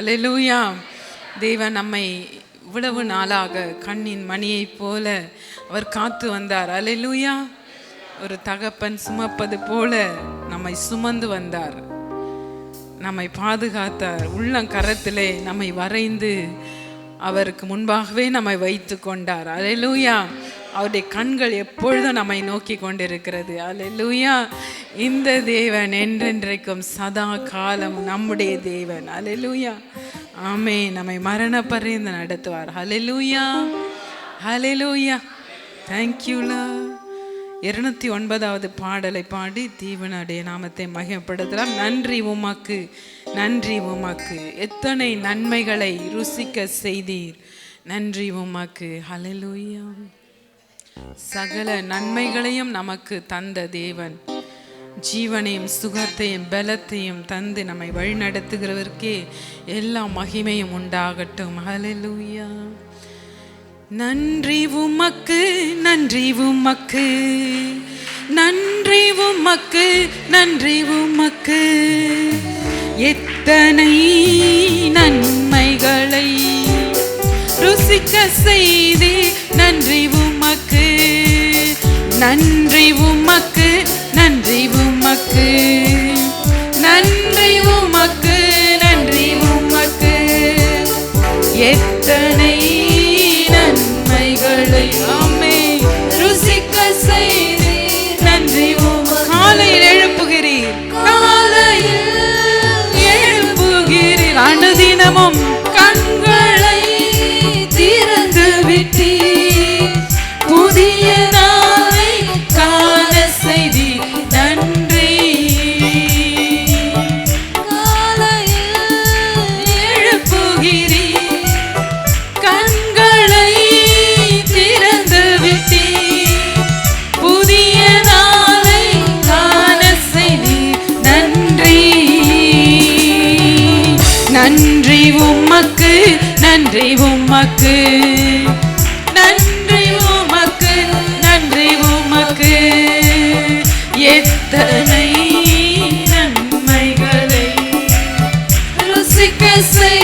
ஹalleluya. தேவன் நம்மை இவ்வளவு நாளாக கண்ணின் மணியைப் போல அவர் காத்து வந்தார். ஹalleluya. ஒரு தகப்பன் சுமப்பது போல நம்மை சுமந்து வந்தார். நம்மை பாதுகாத்தார். உள்ளங்கரத்திலே நம்மை வரைந்து அவருக்கு முன்பாகவே நம்மை வைத்து கொண்டார். அலையலூயா அவருடைய கண்கள் எப்பொழுதும் நம்மை நோக்கி கொண்டிருக்கிறது. அலையலூயா இந்த தேவன் என்றென்றைக்கும் சதா காலம் நம்முடைய தேவன். அலையலூயா ஆமே நம்மை மரண பரிந்து நடத்துவார் ஹalleluya ஹalleluya தேங்க்யூலா இருநூத்தி ஒன்பதாவது பாடலை பாடி தீவனுடைய நாமத்தை மகிமப்படுத்தலாம். நன்றி உமக்கு. நன்றி உமக்கு. எத்தனை நன்மைகளை ருசிக்க செய்தீர். நன்றி உமக்கு. ஹalleluya சகல நன்மைகளையும் நமக்கு தந்த தேவன். ஜீவனையும் சுகத்தையும் பலத்தையும் தந்து நம்மை வழிநடத்துகிறவருக்கே எல்லா மகிமையும் உண்டாகட்டும். ஹalleluya நன்றி உமக்கு நன்றி உமக்கு. நன்றி உமக்கு நன்றி உமக்கு. எத்தனை நன்மைகளை ருசிக்க செய்தே நன்றி உமக்கு நன்றி உமக்கு. நன்றி உமக்கு. நன்றி உமக்கு நன்றி உமக்கு. எத்தனை நன்மைகளை ஆமே ருசிக்க செய்தி நன்றி உமக்கு. காலையில் எழுப்புகிறீர். காலையில் எழுப்புகிறீர். அனுதினமும் உமக்கு. நன்றி உமக்கு நன்றி உமக்கு. எத்தனை நன்மைகளை ருசிக்க செய்.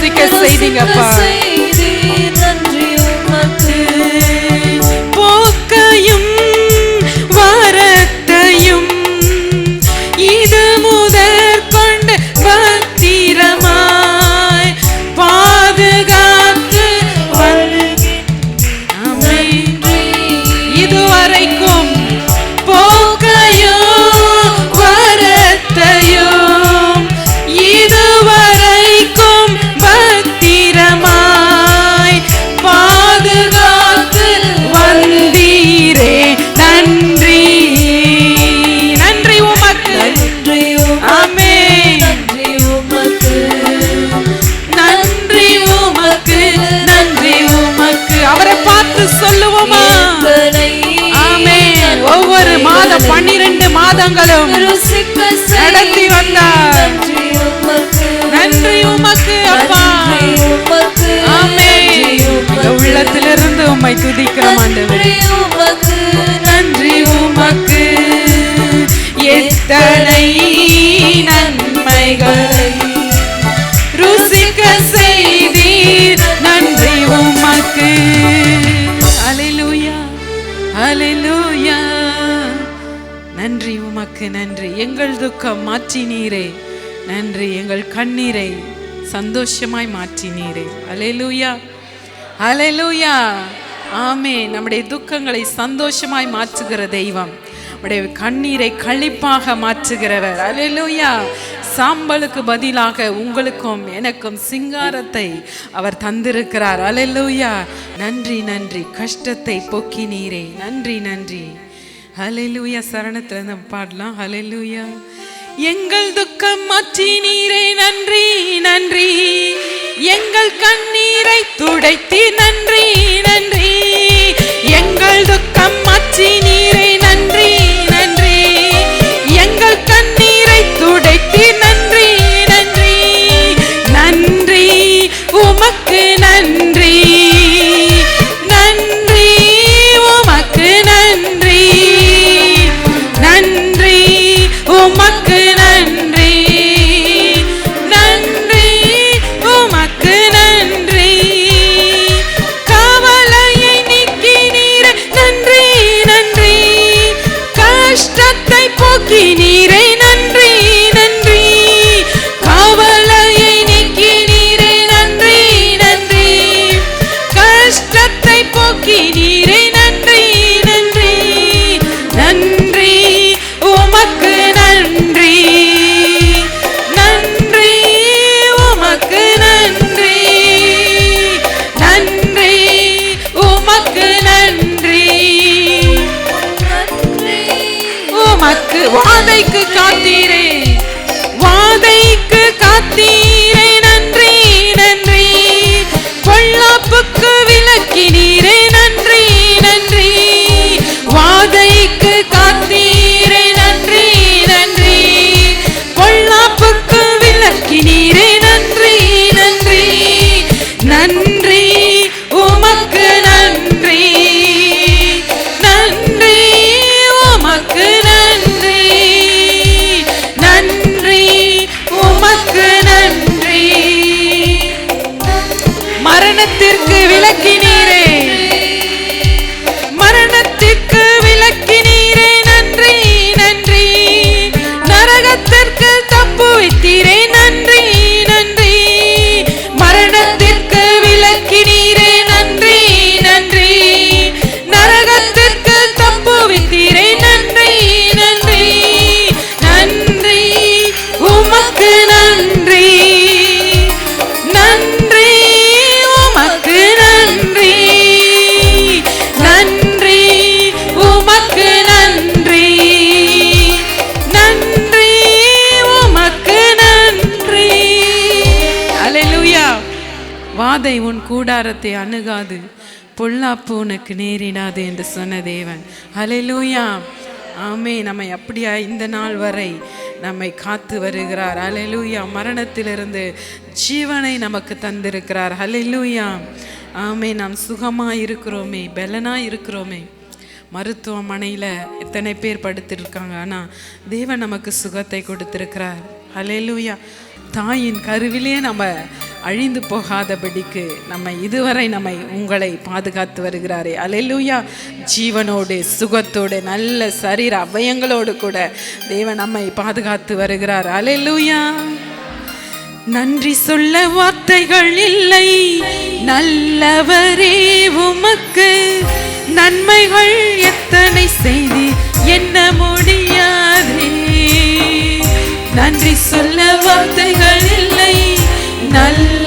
ருசிக்க செய்தீங்கப்பா உள்ளத்திலிருந்து உம்மை துதிக்கிறோம் ஆண்டவரே. நன்றி உமக்கு நன்றி உமக்கு. எத்தனை நன்மைகளை ருசிக்க செய்தீர். நன்றி உமக்கு. அலையூயா அலையூயா நன்றி உமக்கு நன்றி. எங்கள் துக்கம் மாற்றினீரே. நன்றி எங்கள் கண்ணீரை சந்தோஷமாய் மாற்றினீரே. அலையூயா அலையூயா ஆமே நம்முடைய துக்கங்களை சந்தோஷமாய் மாற்றுகிற தெய்வம். நம்முடைய கண்ணீரை கழிப்பாக மாற்றுகிறவர். அலையூயா சாம்பலுக்கு பதிலாக உங்களுக்கும் எனக்கும் சிங்காரத்தை அவர் தந்திருக்கிறார். அலையூயா நன்றி நன்றி. கஷ்டத்தை பொக்கி நீரே நன்றி நன்றி. ஹalleluya சரணத்தில் நம்ம பாடலாம். ஹalleluya எங்கள் துக்கம் மாற்றி நீரே நன்றி நன்றி. எங்கள் கண்ணீரை துடைத்தி நன்றி நீரே நன்றி நன்றி. பொல்லாப்புக்கு விலக்கினீரே நன்றி நன்றி. வாதைக்கு காத்தீரே நன்றி நன்றி. பொல்லாப்புக்கு விளக்கி நீரே வாதை உன் கூடாரத்தை அணுகாது. பொல்லாப்பு உனக்கு நேரிடாது என்று சொன்ன தேவன். அலையிலூயா ஆமே நம்மை அப்படியா இந்த நாள் வரை நம்மை காத்து வருகிறார். அலையிலூயா மரணத்திலிருந்து ஜீவனை நமக்கு தந்திருக்கிறார். அலையிலூயா ஆமே நாம் சுகமாக இருக்கிறோமே பலனாக இருக்கிறோமே. மருத்துவமனையில் எத்தனை பேர் படுத்திருக்காங்க. ஆனால் தேவன் நமக்கு சுகத்தை கொடுத்துருக்கிறார். அலையிலூயா தாயின் கருவிலே நம்ம அழிந்து போகாதபடிக்கு நம்ம இதுவரை நம்மை உங்களை பாதுகாத்து வருகிறாரே. அலையிலூயா ஜீவனோடு சுகத்தோடு நல்ல சரீர அவயங்களோடு கூட தேவன் நம்மை பாதுகாத்து வருகிறார். அலையிலூயா நன்றி சொல்ல வார்த்தைகள் இல்லை. நல்லவரே உமக்கு. நன்மைகள் எத்தனை செய்தி என்ன முடியாதே. நன்றி சொல்ல வார்த்தைகள் இல்லை. நல்ல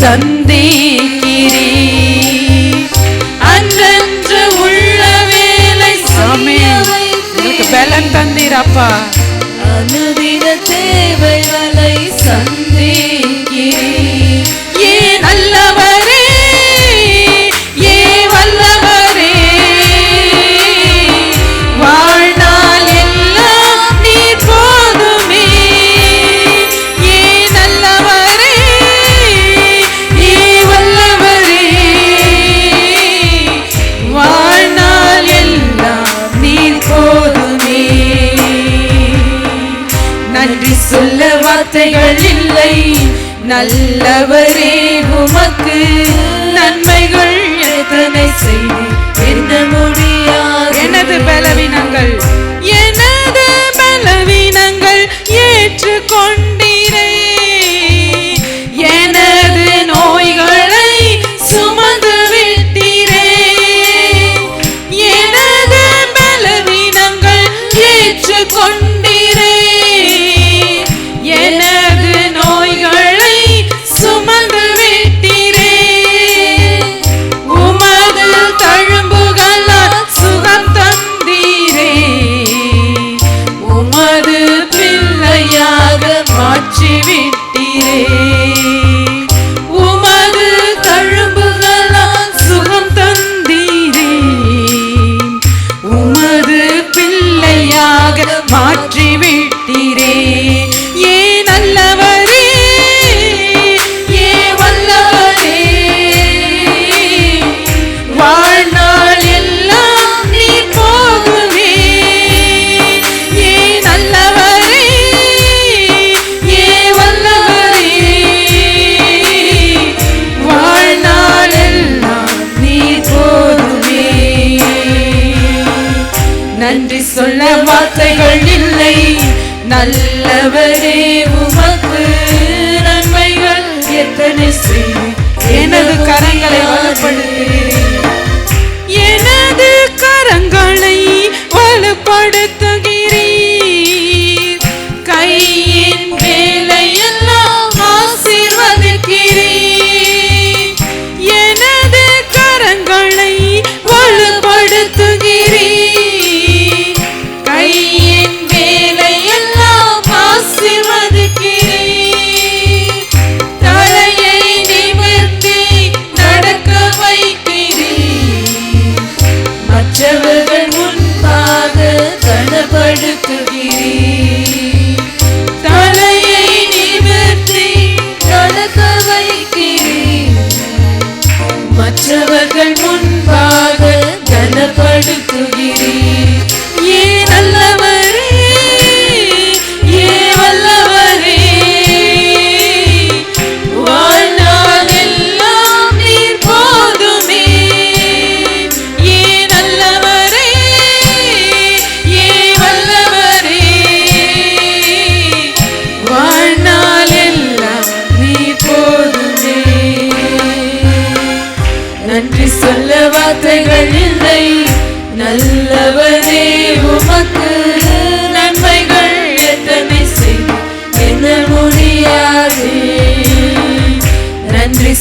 சந்திக்கிறீ அன்றன்று உள்ள வேலை பலன் தந்தீரப்பா நல்லவரே உமக்கு நன்மைகள் எத்தனை செய்தி என்ன மொழியா எனது பலவீனங்கள்? எனது பலவீனங்கள்? ஏற்றுக்கொண்டு al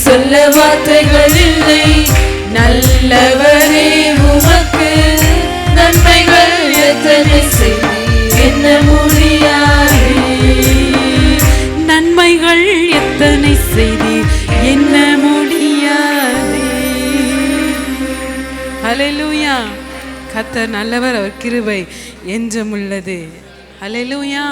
சொல்ல வார்த்தைகள் இல்லை. நல்லவரே உமக்கு நன்மைகள் எத்தனை செய்தி? என்ன முடியாது நன்மைகள் எத்தனை செய்தி? என்ன முடியாது அலையிலூயா கத்த நல்லவர் அவர் கிருபை என்றமுள்ளது அலையிலூயா